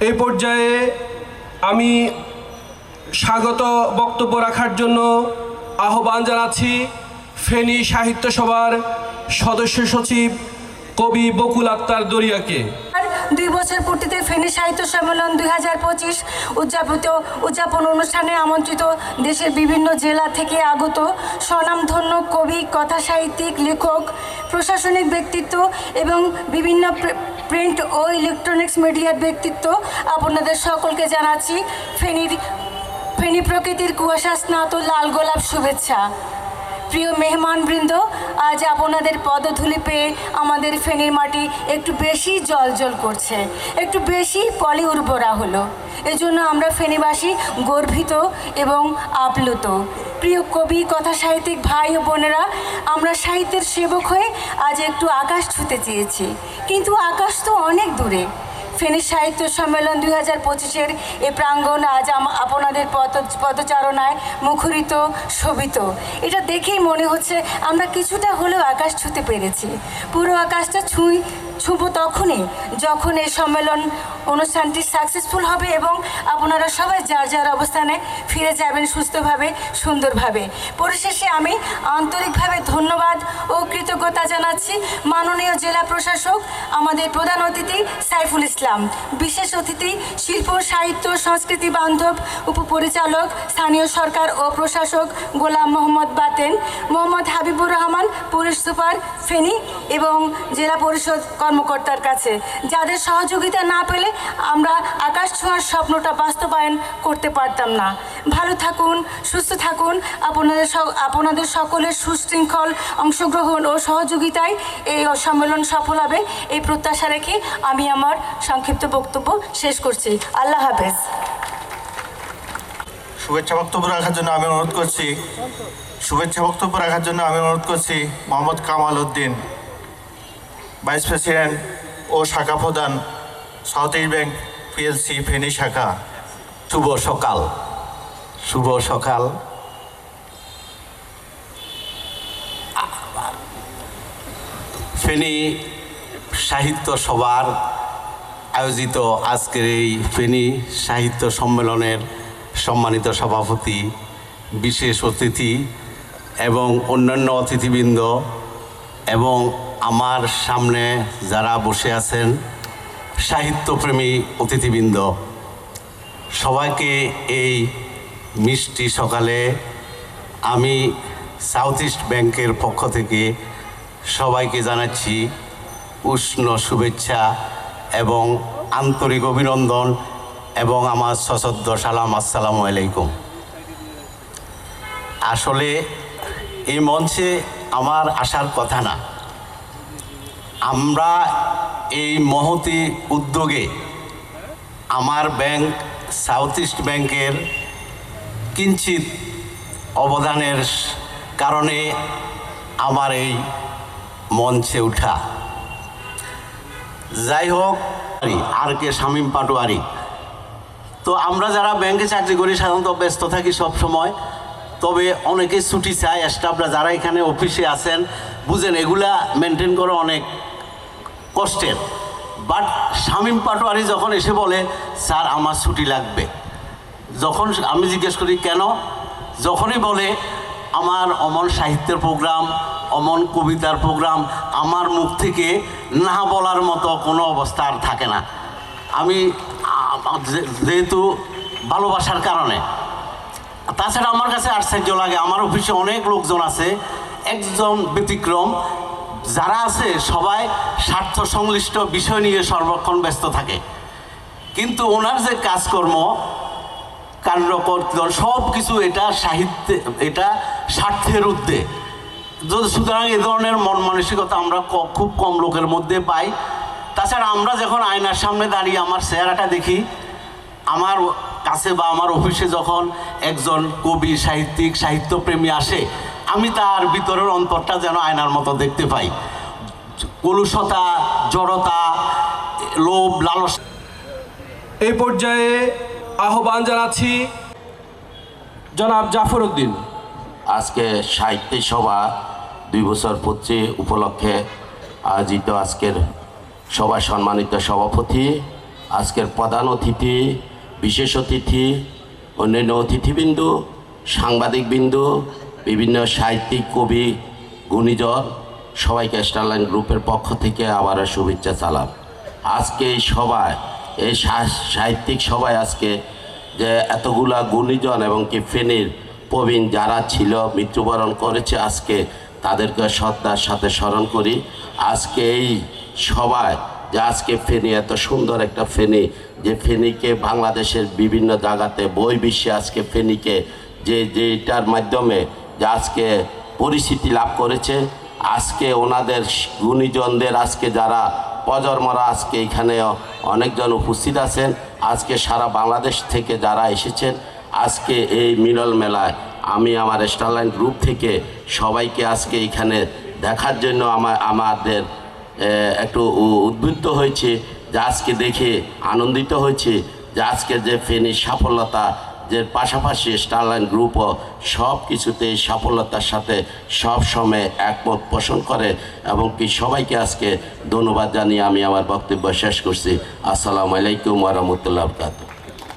এই পর্যায়ে আমি স্বাগত বক্তব্য রাখার জন্য আহ্বান জানাচ্ছি ফেনী সাহিত্য সভার সদস্য সচিব কবি বকুল আক্তার দরিয়াকে। দুই বছর পূর্তিতে ফেনী সাহিত্য সম্মেলন দুই হাজার পঁচিশ উদযাপিত উদযাপন অনুষ্ঠানে আমন্ত্রিত দেশের বিভিন্ন জেলা থেকে আগত স্বনামধন্য কবি কথা সাহিত্যিক লেখক, প্রশাসনিক ব্যক্তিত্ব এবং বিভিন্ন প্রিন্ট ও ইলেকট্রনিক্স মিডিয়ার ব্যক্তিত্ব। আপনাদের সকলকে জানাচ্ছি ফেনীর ফেনী প্রকৃতির কুয়াশা স্নাত লাল গোলাপ শুভেচ্ছা। প্রিয় মেহমানবৃন্দ, আজ আপনাদের পদধূলি পেয়ে আমাদের ফেনীর মাটি একটু বেশি জল জল করছে, একটু বেশি পলি উর্বরা হলো। এজন্য আমরা ফেনীবাসী গর্বিত এবং আপ্লুত। প্রিয় কবি কথা সাহিত্যিক ভাই ও বোনেরা, আমরা সাহিত্যের সেবক হয়ে আজ একটু আকাশ ছুতে চেয়েছি। কিন্তু আকাশ তো অনেক দূরে। ফেনী সাহিত্য সম্মেলন দুই হাজার পঁচিশের এ প্রাঙ্গণ আজ আপনাদের পদ পদচারণায় মুখরিত, শোভিত। এটা দেখেই মনে হচ্ছে আমরা কিছুটা হলেও আকাশ ছুঁতে পেরেছি। পুরো আকাশটা ছুঁই ছুঁব তখনই যখন এই সম্মেলন অনুষ্ঠানটি সাকসেসফুল হবে এবং আপনারা সবাই যার যার অবস্থানে ফিরে যাবেন সুস্থভাবে, সুন্দরভাবে। পরিশেষে আমি আন্তরিকভাবে ধন্যবাদ ও কৃতজ্ঞতা জানাচ্ছি মাননীয় জেলা প্রশাসক, আমাদের প্রধান অতিথি সাইফুল ইসলাম। বিশেষ অতিথি, শিল্প, সাহিত্য, সংস্কৃতি বান্ধব, উপপরিচালক, স্থানীয় সরকার ও প্রশাসক গোলাম মোহাম্মদ বাতেন, মোহাম্মদ হাবিবুর রহমান, পুলিশ সুপার ফেনী এবং জেলা পরিষদ কর্মকর্তার কাছে। যাদের সহযোগিতা না পেলে আমরা ছোঁয়ার স্বপ্নটা বাস্তবায়ন করতে পারতাম না। ভালো থাকুন, সুস্থ থাকুন। আপনাদের আপনাদের সকলের সুশৃঙ্খল অংশগ্রহণ ও সহযোগিতায় এই সম্মেলন সফল হবে। এই প্রত্যাশা রেখে আমি আমার সংক্ষিপ্ত বক্তব্য শেষ করছি। আল্লাহ হাফেজ। শুভেচ্ছা বক্তব্য রাখার জন্য আমি অনুরোধ করছি। শুভেচ্ছা বক্তব্য রাখার জন্য আমি অনুরোধ করছি মোহাম্মদ কামাল উদ্দিন, ভাইস প্রেসিডেন্ট ও শাখা প্রধান, South East Bank PLC Feni শাখা। শুভ সকাল। শুভ সকাল। ফেনী সাহিত্য সভার আয়োজিত আজকের এই ফেনী সাহিত্য সম্মেলনের সম্মানিত সভাপতি, বিশেষ অতিথি এবং অন্যান্য অতিথিবৃন্দ এবং আমার সামনে যারা বসে আছেন সাহিত্যপ্রেমী অতিথিবৃন্দ, সবাইকে এই মিষ্টি সকালে আমি সাউথ ইস্ট ব্যাংকের পক্ষ থেকে সবাইকে জানাচ্ছি উষ্ণ শুভেচ্ছা এবং আন্তরিক অভিনন্দন এবং আমার সশব্দ সালাম, আসসালামু আলাইকুম। আসলে এই মঞ্চে আমার আসার কথা না। আমরা এই মহতি উদ্যোগে আমার ব্যাংক, সাউথ ইস্ট ব্যাংকের কিঞ্চিত অবদানের কারণে আমার এই মঞ্চে ওঠা যাই হোক, আর কে শামীম পাটোয়ারি। তো আমরা যারা ব্যাংকে চাকরি করি, সাধারণত ব্যস্ত থাকি সব সময় তবে অনেকে ছুটি চায়। স্টাফরা যারা এখানে অফিসে আছেন বুঝেন, এগুলা মেনটেন করা অনেক কষ্টের। বাট শামীম পাটোয়ারি যখন এসে বলে, স্যার, আমার ছুটি লাগবে। যখন আমি জিজ্ঞেস করি, কেন? যখনই বলে, আমার অমন সাহিত্যের প্রোগ্রাম অমন কবিতার প্রোগ্রাম আমার মুখ থেকে না বলার মতো কোনো অবস্থা আর থাকে না। আমি যেহেতু ভালোবাসার কারণে। তাছাড়া আমার কাছে আশ্চর্য লাগে, আমার অফিসে অনেক লোকজন আছে একজন ব্যতিক্রম। যারা আছে, সবাই স্বার্থ সংশ্লিষ্ট বিষয় নিয়ে সর্বক্ষণ ব্যস্ত থাকে। কিন্তু ওনার যে কাজকর্ম, কাণ্ড কর্তন সব কিছু এটা সাহিত্যে, এটা স্বার্থের যদি সুতরাং এ ধরনের মন মানসিকতা আমরা খুব কম লোকের মধ্যে পাই। তাছাড়া আমরা যখন আয়নার সামনে দাঁড়িয়ে আমার চেহারাটা দেখি, আমার কাছে বা আমার অফিসে যখন একজন কবি, সাহিত্যিক, সাহিত্যপ্রেমী আসে আমি তার ভিতরের অন্তরটা যেন আয়নার মতো দেখতে পাই। কলুষতা জড়তা লোভ লালস। এই পর্যায়ে আহ্বান জানাচ্ছি জনাব জাফর উদ্দিন। আজকে সাহিত্য সভা দুই বছর পূর্তি উপলক্ষে আয়োজিত আজকের সভায় সম্মানিত সভাপতি আজকের প্রধান অতিথি বিশেষ অতিথি অন্যান্য অতিথিবৃন্দু সাংবাদিকবৃন্দু বিভিন্ন সাহিত্যিক, কবি গুণীজন সবাইকে স্টারলাইন গ্রুপের পক্ষ থেকে আবারও শুভেচ্ছা চালাম আজকে এই সভায়, এই সাহিত্যিক সভায় আজকে যে এতগুলা গুণীজন এবং কি ফেনীর প্রবীণ যারা ছিল, মৃত্যুবরণ করেছে আজকে, তাদেরকে শ্রদ্ধার সাথে স্মরণ করি। আজকে এই সভায় যে আজকে ফেনী, এত সুন্দর একটা ফেনী, যে ফেনীকে বাংলাদেশের বিভিন্ন জায়গাতে বই বিশ্বে আজকে ফেনীকে যে যেটার মাধ্যমে যে আজকে পরিচিতি লাভ করেছে, আজকে ওনাদের গুণীজনদের, আজকে যারা প্রজন্মরা আজকে এখানে অনেকজন উপস্থিত আছেন, আজকে সারা বাংলাদেশ থেকে যারা এসেছেন, আজকে এই মিলন মেলায় আমি আমার স্টারলাইন গ্রুপ থেকে সবাইকে আজকে এখানে দেখার জন্য আমার আমাদের একটু উ- উদ্বুদ্ধ হয়েছে, যে আজকে দেখে আনন্দিত হয়েছে, যে আজকে যে ফেনীর সাফল্যতা যে পাশাপাশি স্টারলাইন গ্রুপও সব কিছুতে সফলতার সাথে সব সময় একমত পোষণ করে এবং কি সবাইকে আজকে ধন্যবাদ জানিয়ে আমি আমার বক্তব্য শেষ করছি। আসসালামু আলাইকুম রহমতুল্লাহ বরকাতুহ।